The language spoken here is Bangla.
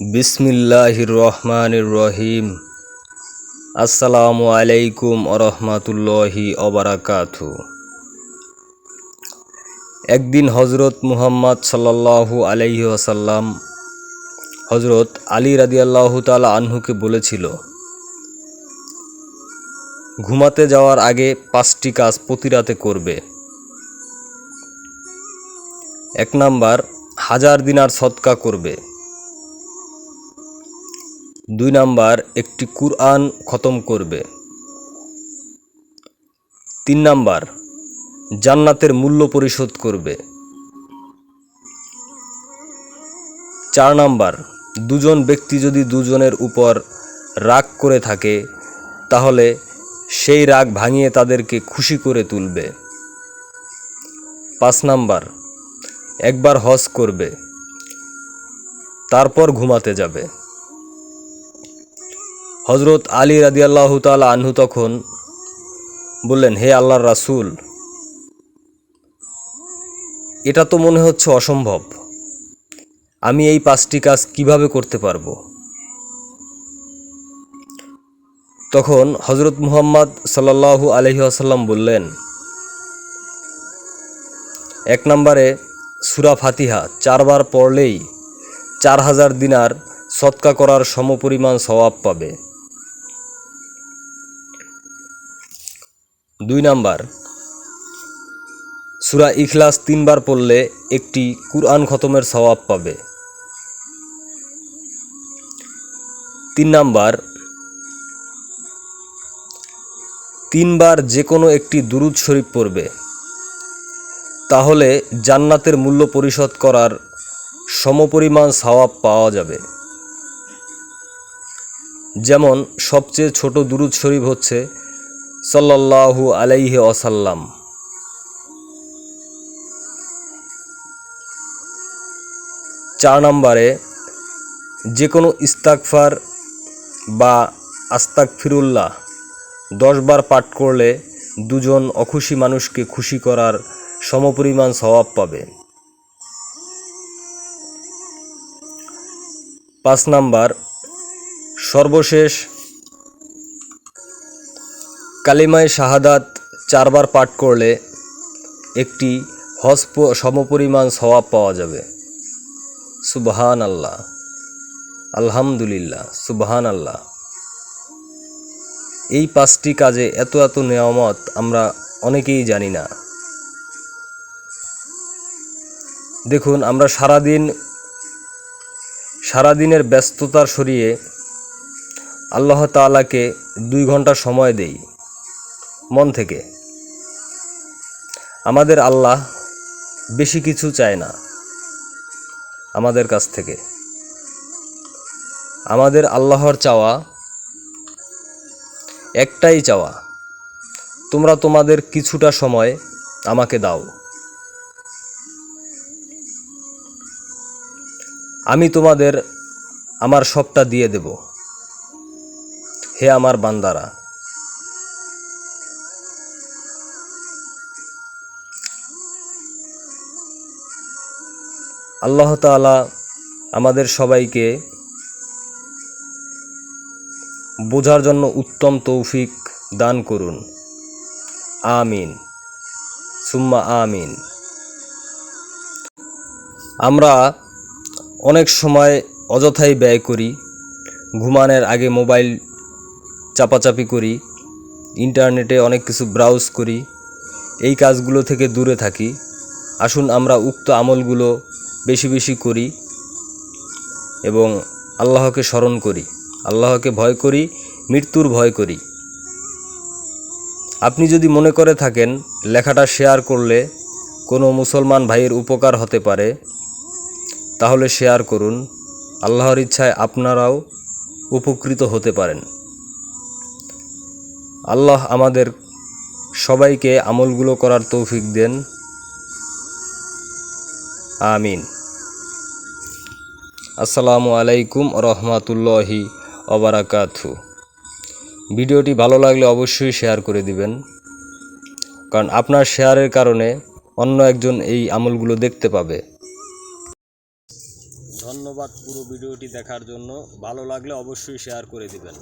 বিসমিল্লাহির রহমানির রহিম আসসালামু আলাইকুম আরহামাতুল্লাহি অবরাকাতু একদিন হজরত মুহাম্মদ সাল্লাল্লাহু আলাইহি আসাল্লাম হজরত আলী রাদিয়াল্লাহু তালা আনহুকে বলেছিল, ঘুমাতে যাওয়ার আগে পাঁচটি কাজ প্রতি রাতে করবে। এক নাম্বার, হাজার দিনার সৎকা করবে। দুই নাম্বার, একটি কুরআন খতম করবে। তিন নাম্বার, জান্নাতের মূল্য পরিশোধ করবে। চার নাম্বার, দুজন ব্যক্তি যদি দুজনের উপর রাগ করে থাকে, তাহলে সেই রাগ ভাঙিয়ে তাদেরকে খুশি করে তুলবে। পাঁচ নাম্বার, একবার হজ করবে, তারপর ঘুমাতে যাবে। হজরত আলী রাদিয়াল্লাহু তাআলা আনহু তখন বললেন, হে আল্লাহর রাসূল, এটা তো মনে হচ্ছে অসম্ভব। আমি এই পাঁচটি কাজ কীভাবে করতে পারব? তখন হজরত মুহাম্মদ সাল্লাল্লাহু আলহি আসাল্লাম বললেন, এক নম্বরে সুরা ফাতিহা, চারবার পড়লেই চার হাজার দিনার সৎকা করার সমপরিমাণ সওয়াব পাবে। দুই নাম্বার। সুরা ইখলাস তিনবার পড়লে একটি কুরআন খতমের সওয়াব পাবে। তিন নাম্বার, তিনবার যে কোনো একটি দুরুদ শরীফ পড়বে। তাহলে জান্নাতের মূল্য পরিশোধ করার সমপরিমাণ সওয়াব পাওয়া যাবে। যেমন সবচেয়ে ছোট দুরুদ শরীফ হচ্ছে সাল্লাল্লাহু আলাইহি ওয়াসাল্লাম। চার নম্বরে যে কোনো ইস্তাকফার বা আস্তাক ফিরুল্লাহ দশবার পাঠ করলে দুজন অখুশি মানুষকে খুশি করার সমপরিমাণ স্বভাব পাবে। পাঁচ নাম্বার, সর্বশেষ কালিমায় শাহাদাত চারবার পাঠ করলে একটি হজ সমপরিমাণ স্বভাব পাওয়া যাবে। সুবহান আল্লাহ আলহামদুলিল্লাহ সুবহান আল্লাহ এই পাঁচটি কাজে এত এত নেয়ামত আমরা অনেকেই জানি না। দেখুন, আমরা সারাদিন, সারাদিনের ব্যস্ততার সরিয়ে আল্লাহ তাআলাকে দুই ঘণ্টা সময় দেই। মন থেকে। আমাদের আল্লাহ বেশি কিছু চায় না আমাদের কাছ থেকে। আমাদের আল্লাহর চাওয়া একটাই চাওয়া, তোমরা তোমাদের কিছুটা সময় আমাকে দাও। আমি তোমাদের আমার সবটা দিয়ে দেব। হে আমার বান্দারা আল্লাহ তাআলা আমাদের সবাইকে বোঝার জন্য উত্তম তৌফিক দান করুন। আমিন। সুম্মা আমিন। আমরা অনেক সময় অযথাই ব্যয় করি, ঘুমানোর আগে মোবাইল চাপাচাপি করি, ইন্টারনেটে অনেক কিছু ব্রাউজ করি, এই কাজগুলো থেকে দূরে থাকি। আসুন আমরা উক্ত আমলগুলো বেশি বেশি করি এবং আল্লাহকে স্মরণ করি, আল্লাহকে ভয় করি, মৃত্যুর ভয় করি। আপনি যদি মনে করে থাকেন লেখাটা শেয়ার করলে কোনো মুসলমান ভাইয়ের উপকার হতে পারে, তাহলে শেয়ার করুন। আল্লাহর ইচ্ছায় আপনারাও উপকৃত হতে পারেন। আল্লাহ আমাদের সবাইকে আমলগুলো করার তৌফিক দেন। আমিন। আসসালামু আলাইকুম রহমাতুল্লাহি অবরাকাথু ভিডিওটি ভালো লাগলে অবশ্যই শেয়ার করে দিবেন। কারণ আপনার শেয়ারের কারণে অন্য একজন এই আমলগুলো দেখতে পাবে। ধন্যবাদ ধন্যবাদ পুরো ভিডিওটি দেখার জন্য। ভালো লাগলে অবশ্যই শেয়ার করে দিবেন।